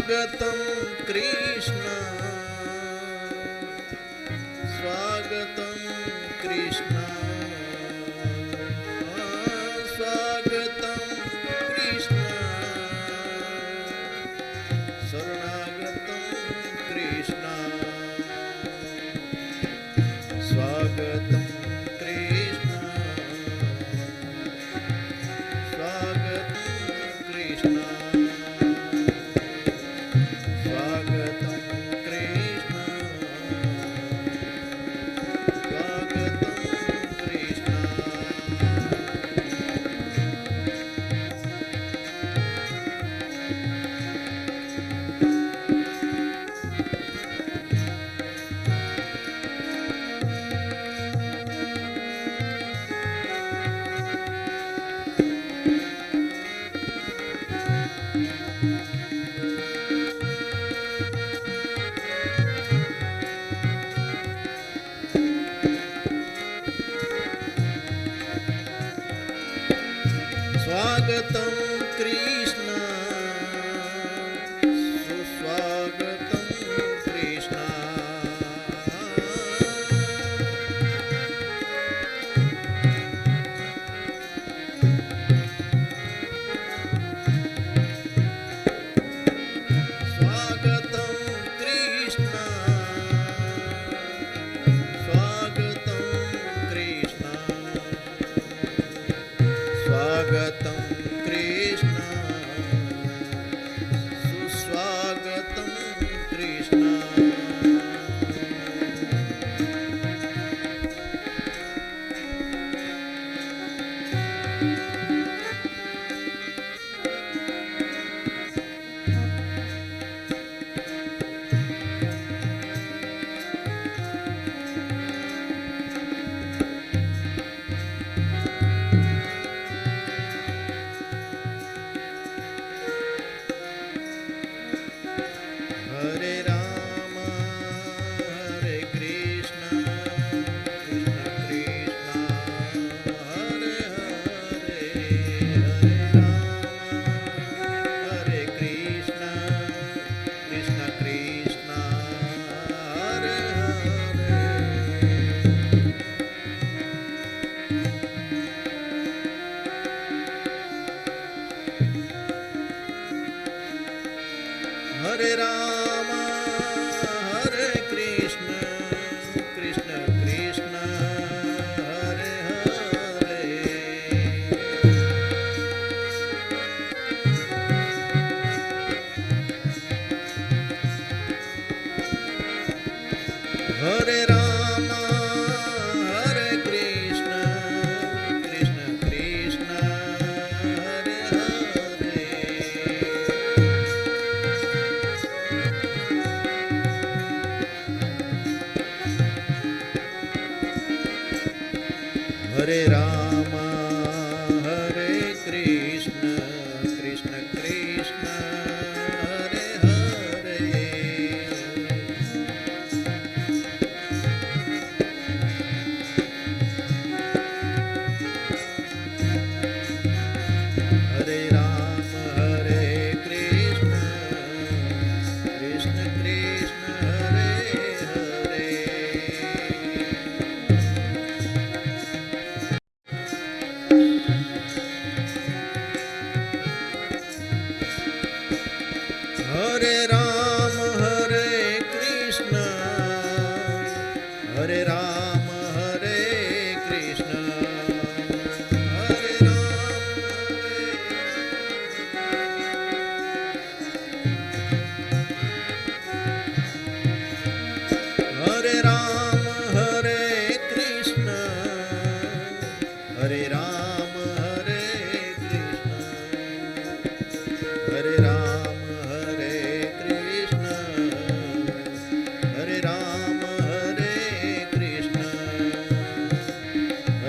સ્વાગતમ કૃષ્ણ. हरे Ram Hare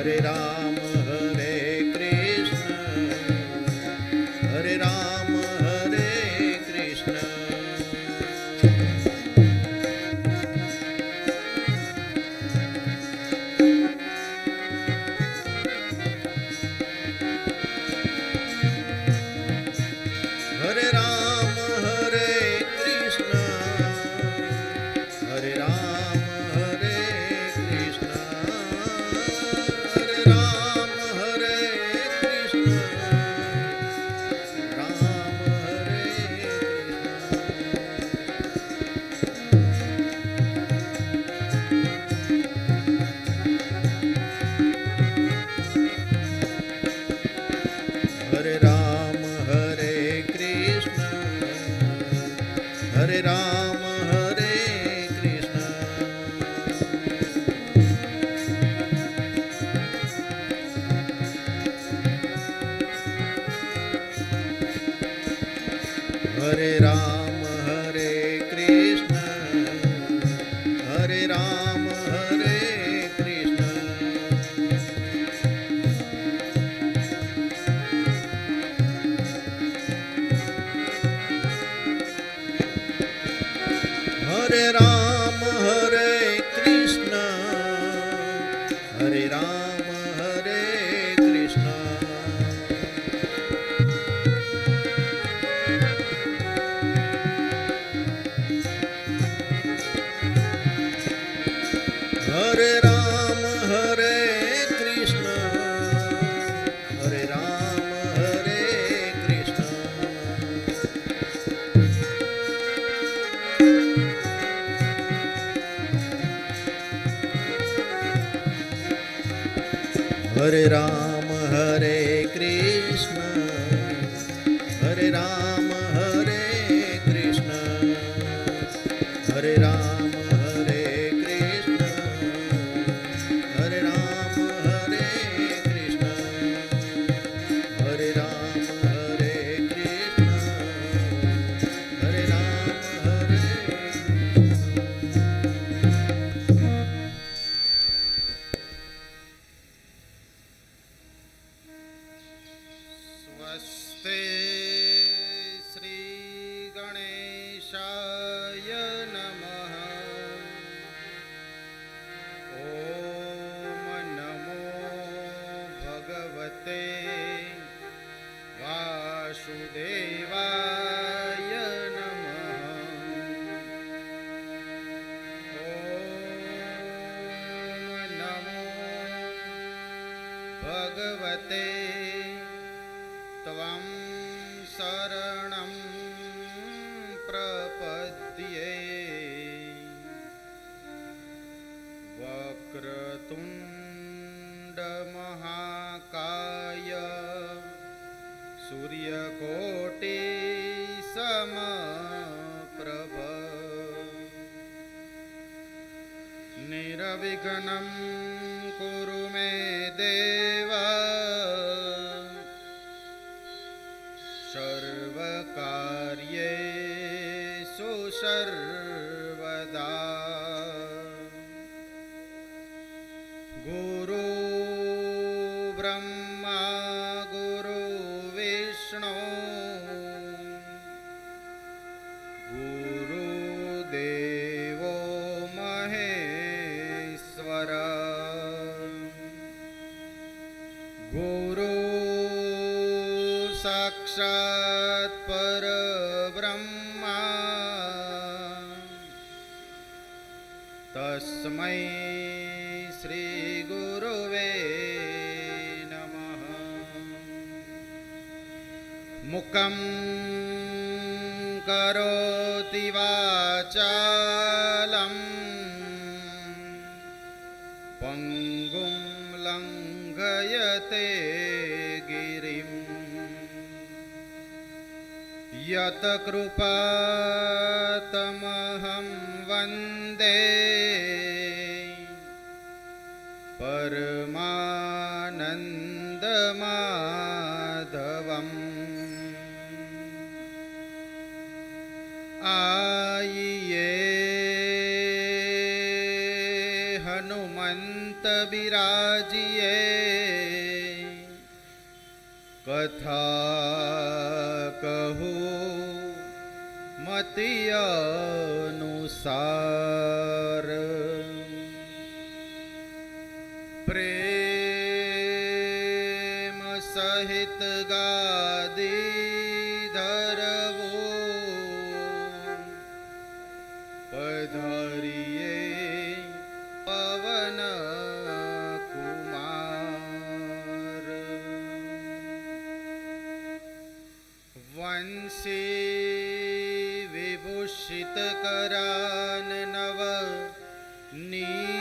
Hare Ram. பேரா હરે રામ भगवते। त्वं शरणं प्रपद्ये। वक्रतुण्डमहाकाय सूर्यकोटि सूर्यकोटिशमप्रभ निरविघ्नम् गुरु ब्रह्मा गुरु विष्णु गुरुदेवो महेश्वर। गुरु साक्षात् परब्रह्मा। तस्मै श्रीगुरुवे नमः। मुखं करोति वाचालं। पङ्गुं लङ्घयते गिरिम् यत्कृपातमहं वन्दे परमानन्दमाधवम् आये हनुमन्तविराजिये कथा कहु मतियनुसार चित्करा नव नी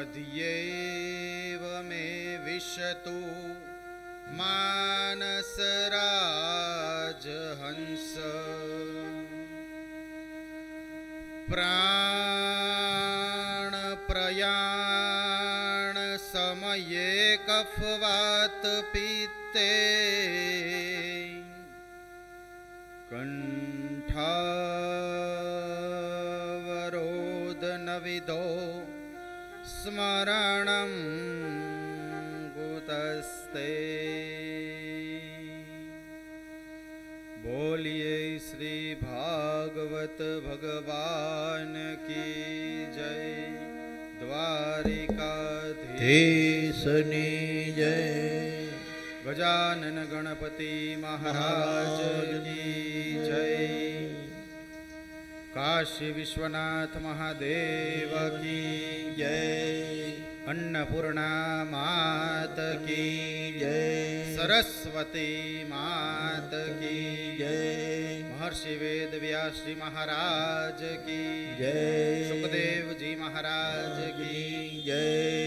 અધ્યેવ મે વિશતુ માનસરાજ હંસ પ્રાણ પ્રયાણ સમયે કફવાત પીતે કંઠ વરોધ નવિદો स्मरणं कुतस्ते बोलिए श्री भागवत भगवान की जय द्वारिकाधीशनी जय गजानन गणपति महाराज की કાશી વિશ્વનાથ મહાદેવ કી જય અન્નપૂર્ણા માત કી જય સરસ્વતી માત કી જય મહર્ષિ વેદ વ્યાસજી મહારાજ કી જય સુખદેવજી મહારાજ કી જય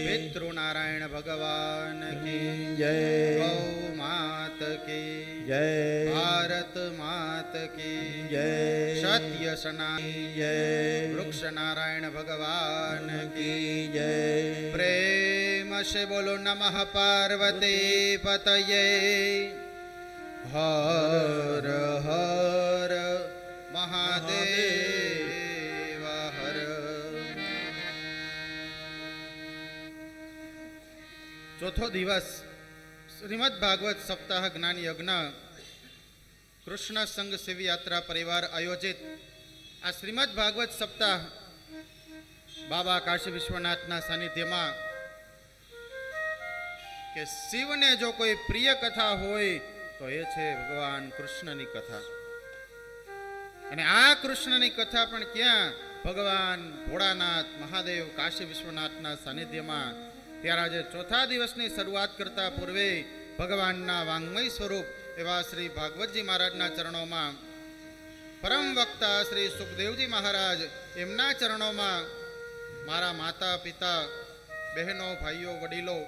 પિતૃનારાયણ ભગવાન કી જય ગૌ માત કી જય સત્ય સનાય વૃક્ષ નારાયણ ભગવાન કી જય પ્રેમ સે બોલો નમઃ પાર્વતી પતયે હર હર મહાદેવ હર ચોથો દિવસ શ્રીમદ ભાગવત સપ્તાહ જ્ઞાન યજ્ઞ કૃષ્ણ સંઘ શિવ યાત્રા પરિવાર આયોજિત આ શ્રીમદ ભાગવત સપ્તાહ બાબા કાશી વિશ્વનાથના સાનિધ્યમાં કે શિવને જો કોઈ પ્રિય કથા હોય તો એ છે ભગવાન કૃષ્ણની કથા. અને આ કૃષ્ણની કથા પણ ક્યાં? ભગવાન ભોળાનાથ મહાદેવ કાશી વિશ્વનાથના સાનિધ્યમાં. ત્યારે આજે ચોથા દિવસની શરૂઆત કરતા પૂર્વે ભગવાનના વાંગમય સ્વરૂપ એવા શ્રી ભાગવતજી મહારાજના ચરણોમાં. પરમ વક્તા શ્રી સુખદેવજી મહારાજ એમના ચરણોમાં મારા માતા, પિતા, બહેનો, ભાઈઓ, વડીલો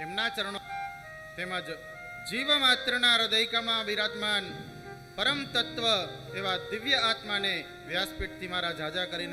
એમના ચરણો તેમજ જીવ માત્રના હૃદયકામાં બિરાજમાન પરમ તત્વ એવા દિવ્ય આત્માને વ્યાસપીઠથી મારા જાજા કરીને